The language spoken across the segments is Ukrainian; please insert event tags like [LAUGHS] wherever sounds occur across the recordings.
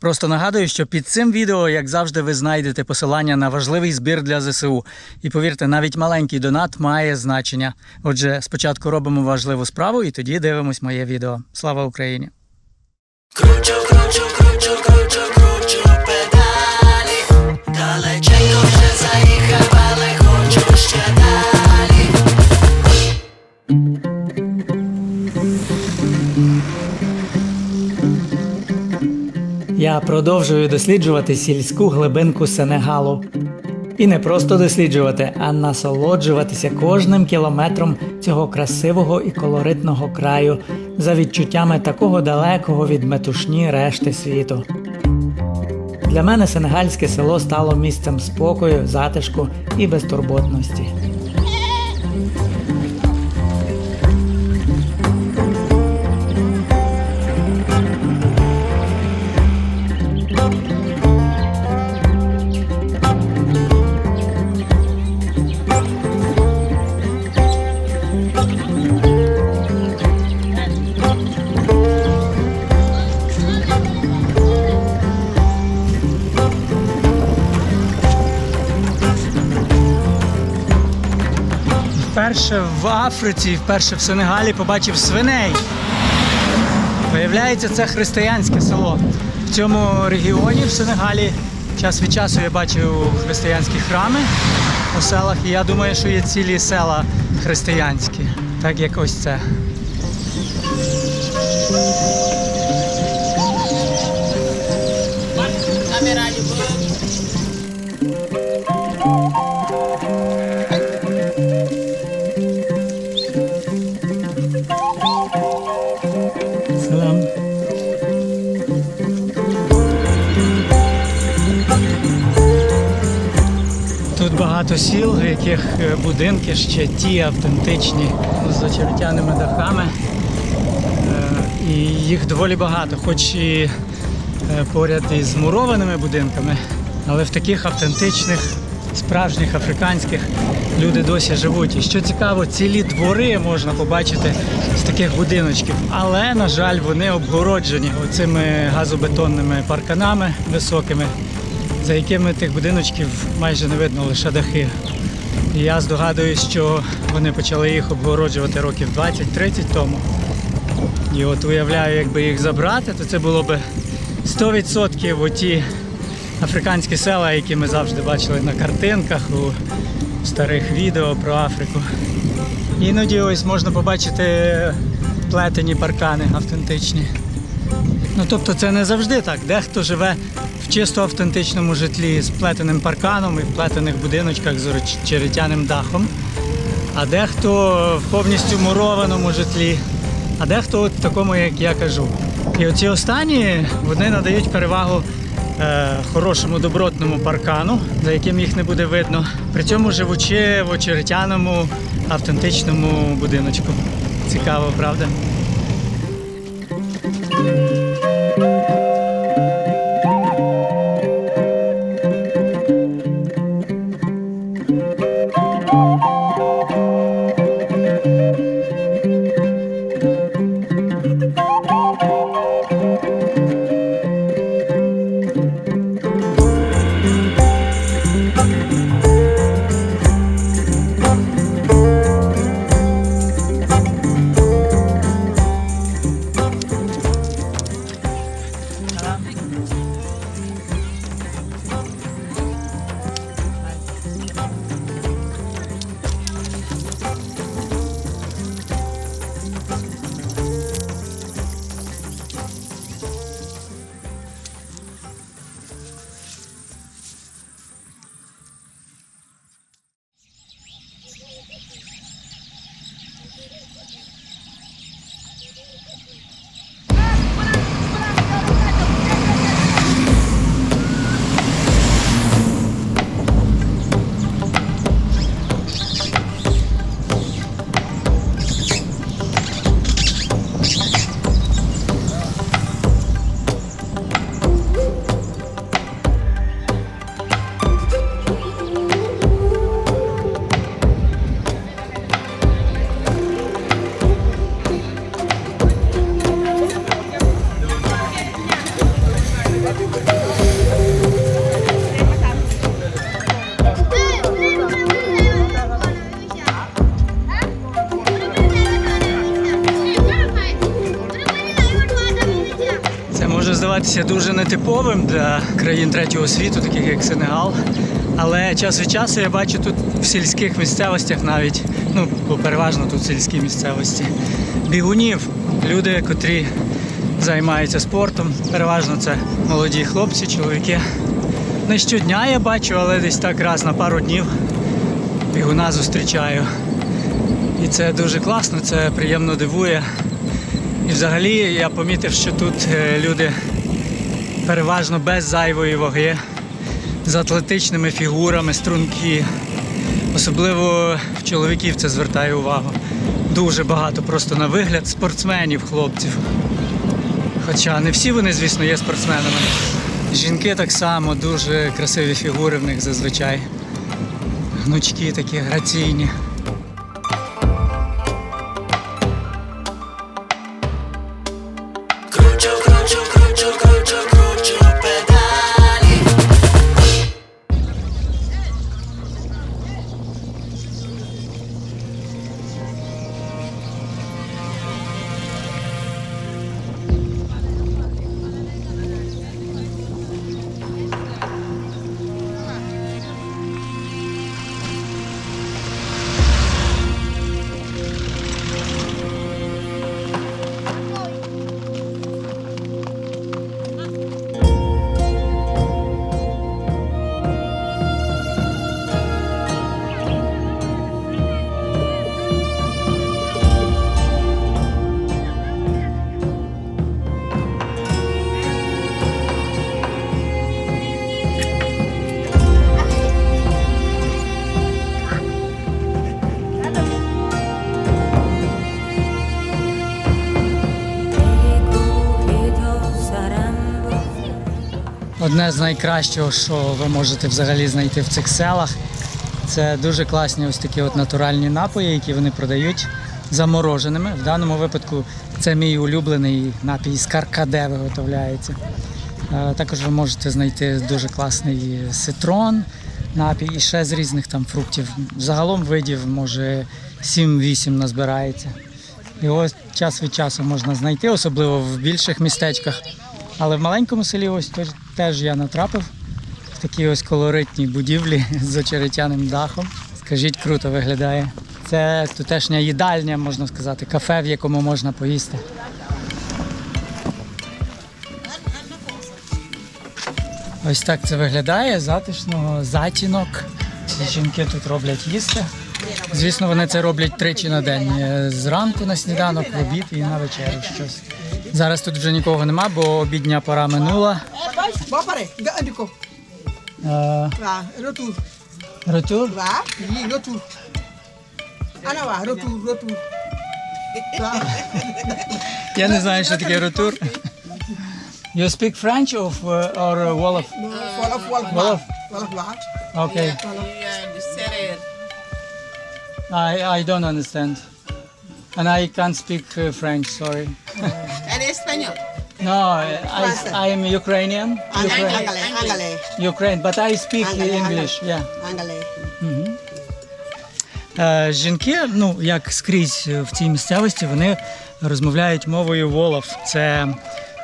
Просто нагадую, що під цим відео, як завжди, ви знайдете посилання на важливий збір для ЗСУ. І повірте, навіть маленький донат має значення. Отже, спочатку робимо важливу справу і тоді дивимось моє відео. Слава Україні! Я продовжую досліджувати сільську глибинку Сенегалу. І не просто досліджувати, а насолоджуватися кожним кілометром цього красивого і колоритного краю за відчуттями такого далекого від метушні решти світу. Для мене сенегальське село стало місцем спокою, затишку і безтурботності. Африці, вперше в Сенегалі побачив свиней. Виявляється, це християнське село. В цьому регіоні в Сенегалі час від часу я бачив християнські храми у селах, і я думаю, що є цілі села християнські, так як ось це. Багато сіл, в яких е, будинки ще ті автентичні з очеретяними дахами. Е, І їх доволі багато, хоч і е, поряд із мурованими будинками, але в таких автентичних, справжніх африканських люди досі живуть. І що цікаво, цілі двори можна побачити з таких будиночків. Але, на жаль, вони обгороджені оцими газобетонними парканами високими, за якими тих будиночків майже не видно лише дахи. І я здогадуюсь, що вони почали їх обгороджувати років 20-30 тому. І от уявляю, якби їх забрати, то це було б 100% оті африканські села, які ми завжди бачили на картинках у старих відео про Африку. Іноді ось можна побачити плетені паркани автентичні. Ну тобто це не завжди так. Дехто живе в чисто автентичному житлі з плетеним парканом і в плетених будиночках з черетяним дахом, а дехто в повністю мурованому житлі, а дехто от такому, як я кажу. І оці останні вони надають перевагу е, хорошому добротному паркану, за яким їх не буде видно, при цьому живучи в очеретяному автентичному будиночку. Цікаво, правда? Здаватися дуже нетиповим для країн третього світу, таких як Сенегал. Але час від часу я бачу тут в сільських місцевостях навіть, ну бо переважно тут сільські місцевості, бігунів, люди, котрі займаються спортом. Переважно це молоді хлопці, чоловіки. Не щодня я бачу, але десь так раз на пару днів бігуна зустрічаю. І це дуже класно, це приємно дивує. І взагалі я помітив, що тут е, люди переважно без зайвої ваги, з атлетичними фігурами, струнки. Особливо в чоловіків це звертає увагу. Дуже багато просто на вигляд спортсменів, хлопців. Хоча не всі вони, звісно, є спортсменами. Жінки так само, дуже красиві фігури в них зазвичай. Гнучки такі граційні. Одне з найкращого, що ви можете взагалі знайти в цих селах, це дуже класні ось такі от натуральні напої, які вони продають замороженими. В даному випадку це мій улюблений напій з каркаде виготовляється. Е, Також ви можете знайти дуже класний ситрон, напій і ще з різних там фруктів. Загалом видів може 7-8 назбирається. Його час від часу можна знайти, особливо в більших містечках. Але в маленькому селі ось теж, я натрапив в такій ось колоритній будівлі з очеретяним дахом. Скажіть, круто виглядає. Це тутешня їдальня, можна сказати, кафе, в якому можна поїсти. Ось так це виглядає, затишно, затінок. Жінки тут роблять їсти. Звісно, вони це роблять тричі на день. Зранку на сніданок, в обід і на вечерю щось. Зараз тут вже нікого нема, бо обідня пора минула. Bawa pare, enggak adiko. Е, Wah, rotur. Ретур? Wah, ini rotur. Ana wah, rotur, rotur. Wah, Я не знаю, що таке ретур. You speak French of, uh, or uh, Wolof? Wolof, wolof, Wolof. wolof, wah. Okay. I, I don't understand. And I can't speak uh, French, sorry. [LAUGHS] En español. No, I, I am Ukrainian. Ukra- Angale, angale, Ukraine, but I speak Angale, English. Yeah. angale. Е, Жінки, ну як скрізь в цій місцевості, вони розмовляють мовою Волов. Це,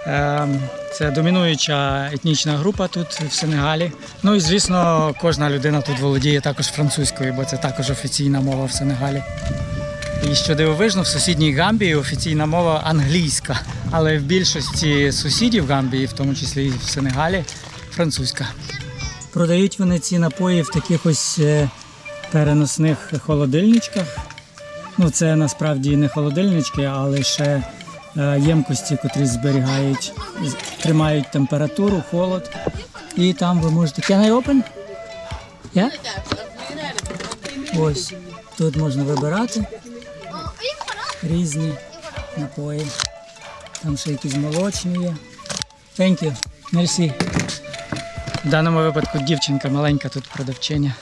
е, це домінуюча етнічна група тут в Сенегалі. Ну і звісно, кожна людина тут володіє також французькою, бо це також офіційна мова в Сенегалі. І що дивовижно, в сусідній Гамбії офіційна мова англійська, але в більшості сусідів Гамбії, в тому числі і в Сенегалі, французька. Продають вони ці напої в таких ось е, переносних холодильничках. Ну, це насправді не холодильнички, а лише е, ємкості, котрі зберігають, тримають температуру, холод. І там ви можете. Can I open? Yeah? Ось. Тут можна вибирати різні напої. Там ще якісь молочні є. Thank you. Merci. В даному випадку дівчинка маленька тут продавчиня.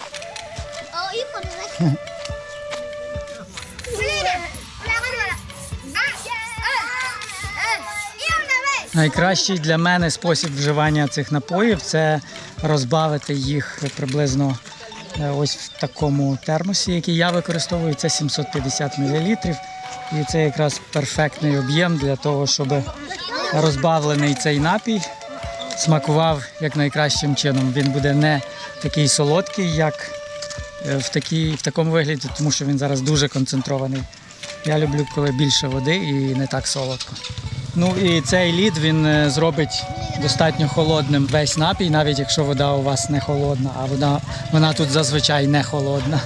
Найкращий для мене спосіб вживання цих напоїв це розбавити їх приблизно е, ось в такому термосі, який я використовую. Це 750 мл. І це якраз перфектний об'єм для того, щоб розбавлений цей напій смакував як найкращим чином. Він буде не такий солодкий, як е, в, такій, в такому вигляді, тому що він зараз дуже концентрований. Я люблю, коли більше води і не так солодко. Ну і цей лід він е, зробить достатньо холодним весь напій, навіть якщо вода у вас не холодна, а вода вона тут зазвичай не холодна.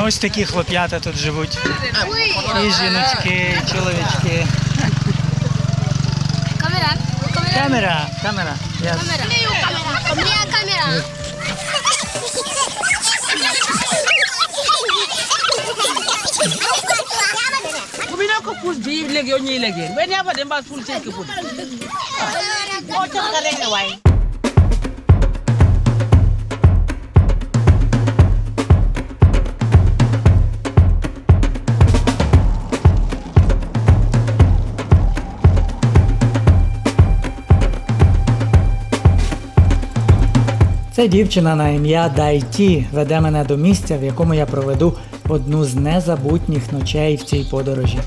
Ось такі хлоп'ята тут живуть. І жіночки, і чоловічки. Камера. Камера. Камера, камера. Yes. Камера. Камера. Камера. Kubina ko pul bi legi o ñi legi. Ben ya ba dem ba pul ci ko. O ta ka rek na way. Це дівчина на ім'я Дайті веде мене до місця, в якому я проведу одну з незабутніх ночей в цій подорожі.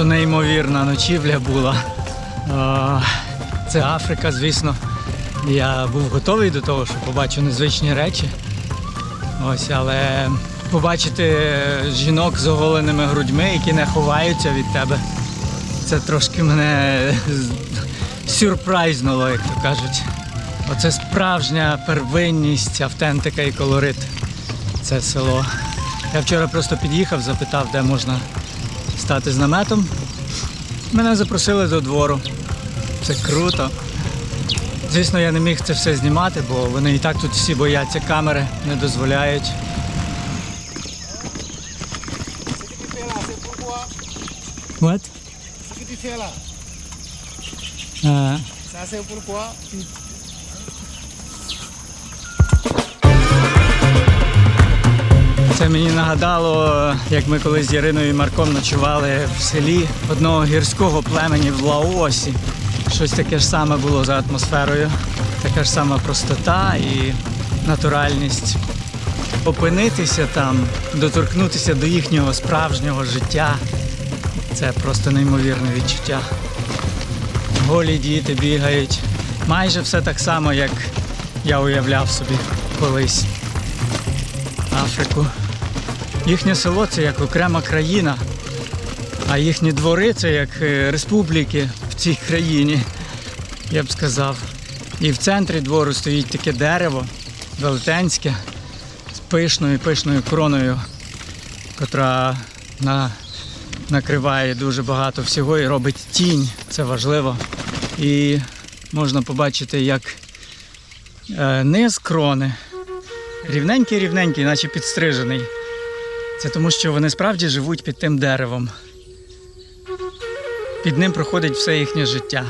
Просто неймовірна ночівля була. Це Африка, звісно. Я був готовий до того, що побачу незвичні речі. Ось, але побачити жінок з оголеними грудьми, які не ховаються від тебе, це трошки мене сюрпрайзнуло, як то кажуть. Оце справжня первинність, автентика і колорит. Це село. Я вчора просто під'їхав, запитав, де можна стати з наметом. Мене запросили до двору. Це круто. Звісно, я не міг це все знімати, бо вони і так тут всі бояться камери, не дозволяють. What? А, Це мені нагадало, як ми колись з Яриною і Марком ночували в селі одного гірського племені в Лаосі. Щось таке ж саме було за атмосферою, така ж сама простота і натуральність. Опинитися там, доторкнутися до їхнього справжнього життя це просто неймовірне відчуття. Голі діти бігають. Майже все так само, як я уявляв собі колись. Африку. Їхнє село це як окрема країна, а їхні двори це як е, республіки в цій країні, я б сказав. І в центрі двору стоїть таке дерево велетенське з пишною пишною кроною, котра на, накриває дуже багато всього і робить тінь. Це важливо. І можна побачити, як е, низ крони Рівненький, рівненький, наче підстрижений. Це тому, що вони справді живуть під тим деревом. Під ним проходить все їхнє життя.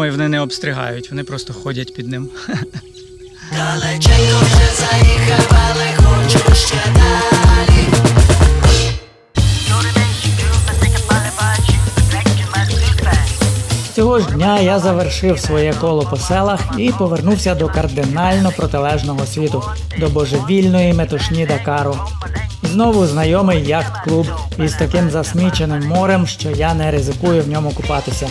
Думаю, вони не обстригають, вони просто ходять під ним. Далеченько вже хочу ще далі. Цього ж дня я завершив своє коло по селах і повернувся до кардинально протилежного світу, до божевільної метушні Дакару. Знову знайомий яхт-клуб із таким засміченим морем, що я не ризикую в ньому купатися.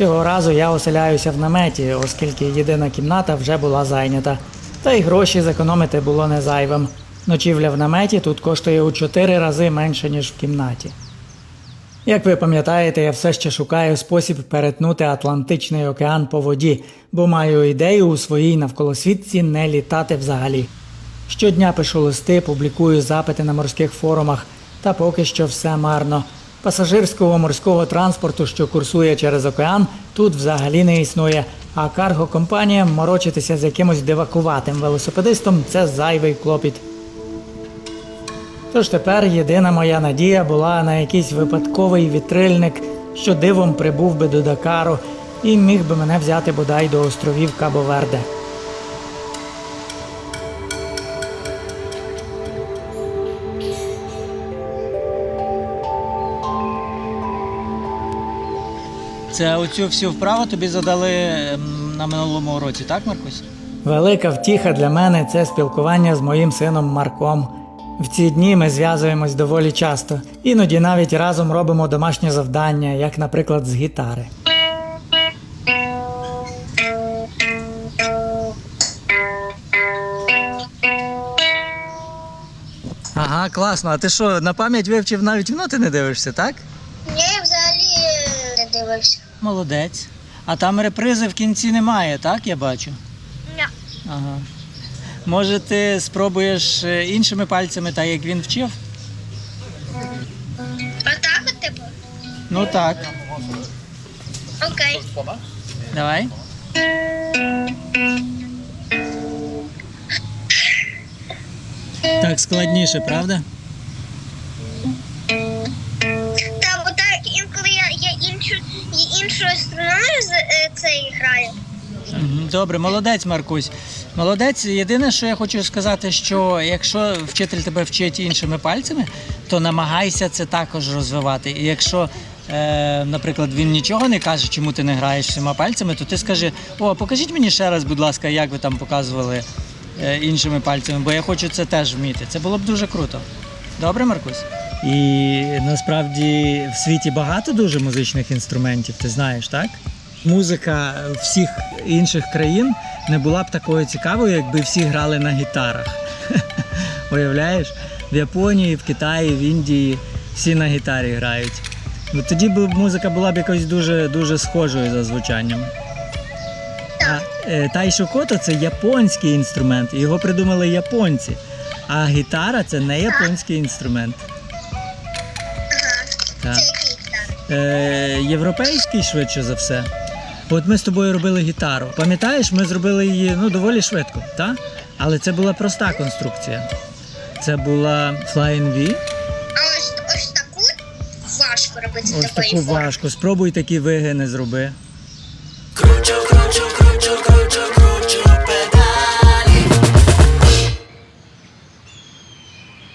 Цього разу я оселяюся в наметі, оскільки єдина кімната вже була зайнята. Та й гроші зекономити було не зайвим. Ночівля в наметі тут коштує у 4 рази менше, ніж в кімнаті. Як ви пам'ятаєте, я все ще шукаю спосіб перетнути Атлантичний океан по воді, бо маю ідею у своїй навколосвітці не літати взагалі. Щодня пишу листи, публікую запити на морських форумах, та поки що все марно. Пасажирського морського транспорту, що курсує через океан, тут взагалі не існує. А карго-компаніям морочитися з якимось дивакуватим велосипедистом це зайвий клопіт. Тож тепер єдина моя надія була на якийсь випадковий вітрильник, що дивом прибув би до Дакару і міг би мене взяти бодай до островів Кабо-Верде. Це оцю всю вправу тобі задали ем, на минулому уроці, так, Маркусь? Велика втіха для мене це спілкування з моїм сином Марком. В ці дні ми зв'язуємось доволі часто, іноді навіть разом робимо домашні завдання, як, наприклад, з гітари. Ага, класно. А ти що, на пам'ять вивчив навіть в ноти не дивишся, так? Ні, взагалі не дивився. Молодець. А там репризи в кінці немає, так я бачу? Ні. Ага. Може, ти спробуєш е, іншими пальцями, так як він вчив? Отак от типу? Ну так. Окей. Давай. Так складніше, правда? З е, цей граю. Добре, молодець, Маркусь. Молодець. Єдине, що я хочу сказати, що якщо вчитель тебе вчить іншими пальцями, то намагайся це також розвивати. І якщо, е, наприклад, він нічого не каже, чому ти не граєш всіма пальцями, то ти скажи: О, покажіть мені ще раз, будь ласка, як ви там показували е, іншими пальцями, бо я хочу це теж вміти. Це було б дуже круто. Добре, Маркусь? І насправді в світі багато дуже музичних інструментів, ти знаєш, так? Музика всіх інших країн не була б такою цікавою, якби всі грали на гітарах. [LAUGHS] Уявляєш? В Японії, в Китаї, в Індії всі на гітарі грають. Тоді б музика була б якось дуже, дуже схожою за звучанням. А, е, тайшокото це японський інструмент, його придумали японці. А гітара це не японський інструмент. Так. Це який гітар? Е, європейський швидше за все. От ми з тобою робили гітару. Пам'ятаєш, ми зробили її ну, доволі швидко, так? Але це була проста конструкція. Це була Flying V. А ось, ось таку важко робити Ось такої таку форми. важко. Спробуй такі вигини зроби.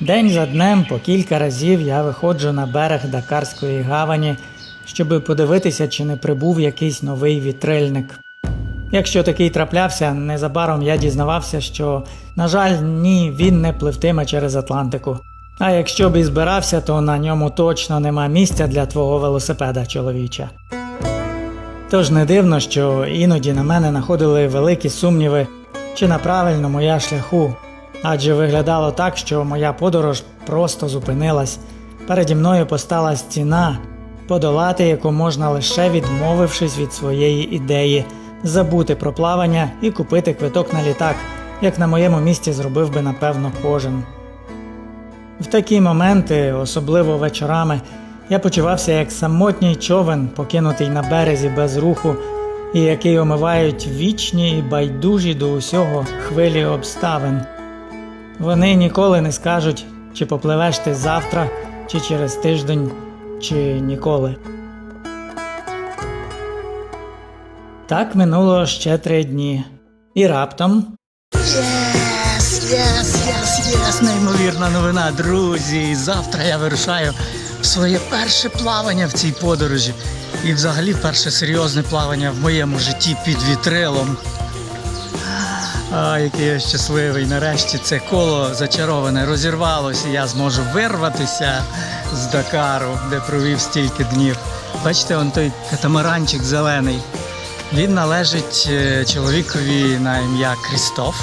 День за днем по кілька разів я виходжу на берег Дакарської гавані, щоб подивитися, чи не прибув якийсь новий вітрильник. Якщо такий траплявся, незабаром я дізнавався, що, на жаль, ні, він не пливтиме через Атлантику. А якщо б і збирався, то на ньому точно нема місця для твого велосипеда, чоловіче. Тож не дивно, що іноді на мене находили великі сумніви, чи на правильному я шляху, адже виглядало так, що моя подорож просто зупинилась. Переді мною постала стіна, подолати яку можна лише відмовившись від своєї ідеї, забути про плавання і купити квиток на літак, як на моєму місці зробив би напевно кожен. В такі моменти, особливо вечорами, я почувався як самотній човен, покинутий на березі без руху, і який омивають вічні і байдужі до усього хвилі обставин. Вони ніколи не скажуть, чи попливеш ти завтра, чи через тиждень, чи ніколи. Так минуло ще три дні. І раптом. Єс, єс, єс, єс, неймовірна новина, друзі. Завтра я вирушаю в своє перше плавання в цій подорожі. І взагалі перше серйозне плавання в моєму житті під вітрилом. А, який я щасливий. Нарешті це коло зачароване розірвалося. і Я зможу вирватися з Дакару, де провів стільки днів. Бачите, он той катамаранчик зелений. Він належить е, чоловікові на ім'я Крістоф.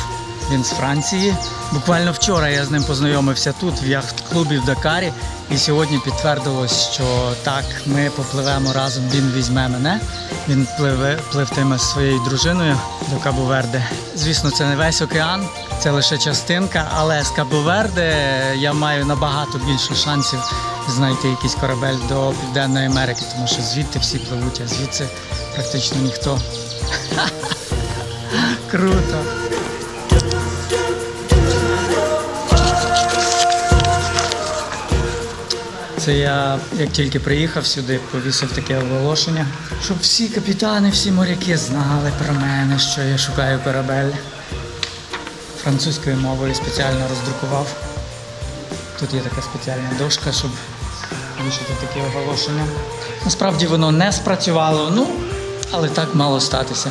Він з Франції. Буквально вчора я з ним познайомився тут, в яхт-клубі в Дакарі. І сьогодні підтвердилось, що так, ми попливемо разом. Він візьме мене. Він пливе, пливтиме з своєю дружиною до Кабо-Верде. Звісно, це не весь океан, це лише частинка, але з Кабо-Верде я маю набагато більше шансів знайти якийсь корабель до Південної Америки, тому що звідти всі пливуть, а звідси практично ніхто. [LAUGHS] Круто. Це я, як тільки приїхав сюди, повісив таке оголошення, щоб всі капітани, всі моряки знали про мене, що я шукаю корабель. Французькою мовою спеціально роздрукував. Тут є така спеціальна дошка, щоб вішати таке оголошення. Насправді воно не спрацювало, ну, але так мало статися.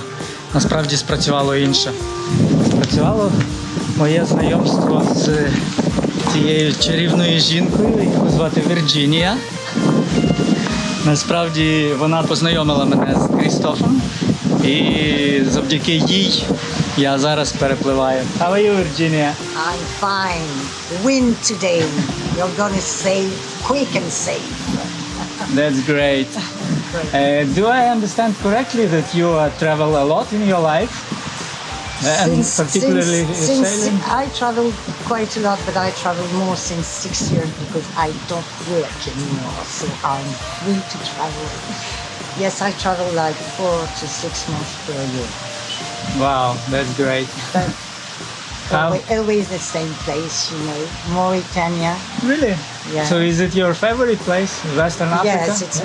Насправді спрацювало інше. Спрацювало моє знайомство з цією чарівною жінкою, яку звати Вірджинія. Насправді вона познайомила мене з Крістофом, і завдяки їй я зараз перепливаю. How are you, Virginia? I'm fine. Win today. You're gonna save quick and safe. That's great. Uh, do I understand correctly that you uh, travel a lot in your life? And particularly since, since? I travel quite a lot, but I travel more since six years because I don't work anymore, so I'm free to travel. Yes, I travel like four to six months per year. Wow, that's great. But Always, always the same place, you know, Mauritania. Really? Yeah. So is it your favorite place, Western Africa? Yes, it's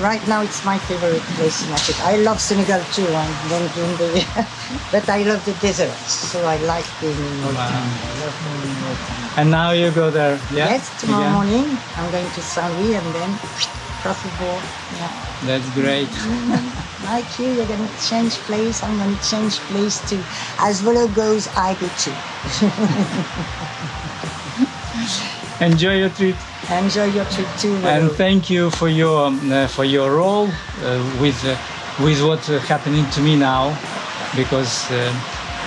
right now. It's my favorite place in Africa. I love Senegal too. I'm going to the, [LAUGHS] but I love the deserts, so I like being in oh, Mauritania. I love being in Mauritania. And now you go there, yeah? Yes, tomorrow Again? morning I'm going to Saint-Louis and then cross the board. Yeah, That's great. Mm-hmm. Like you, you're going to change place. I'm going to change place too. As Volo goes, I go too. [LAUGHS] Enjoy your trip. Enjoy your trip too. And thank you for your um, uh, for your role uh, with uh, with what's uh, happening to me now, because uh,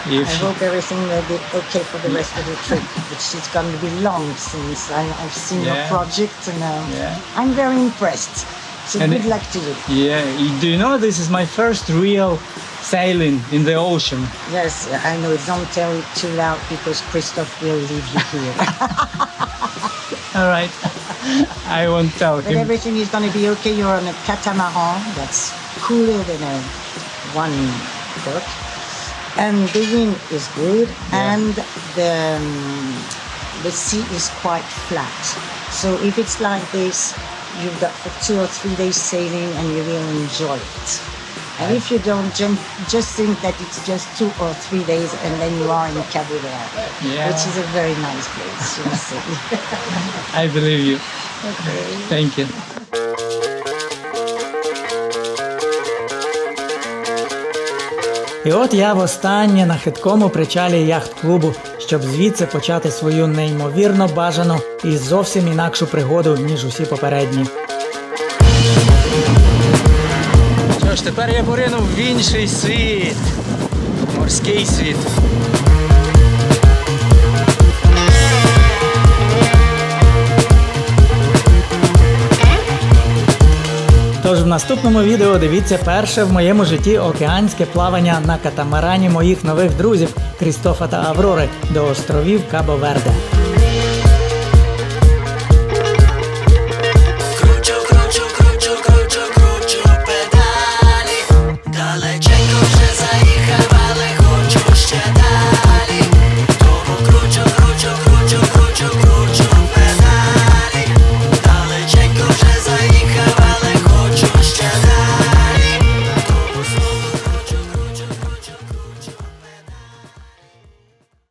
I hope everything will be okay for the rest of the trip, [LAUGHS] which is going to be long since I, I've seen your project and uh, Yeah. I'm very impressed. So And good luck to you. yeah, do you know this is my first real sailing in the ocean? Yes, I know. Don't tell it too loud because Christoph will leave you here. [LAUGHS] All right, I won't tell but him. everything is going to be okay. You're on a catamaran that's cooler than a one boat. And the wind is good and the, um, the sea is quite flat. So if it's like this, you've got for two or three days sailing and you will enjoy it. And if you don't, jump, just think that it's just two or three days and then you are in Cabo Verde, Yeah. which is a very nice place, you see. I believe you. okay. Thank you. І от я востаннє на хиткому причалі яхт-клубу, щоб звідси почати свою неймовірно бажану і зовсім інакшу пригоду, ніж усі попередні. Що ж, тепер я поринув в інший світ. Морський світ. Тож в наступному відео дивіться перше в моєму житті океанське плавання на катамарані моїх нових друзів Крістофа та Аврори до островів Кабо Верде.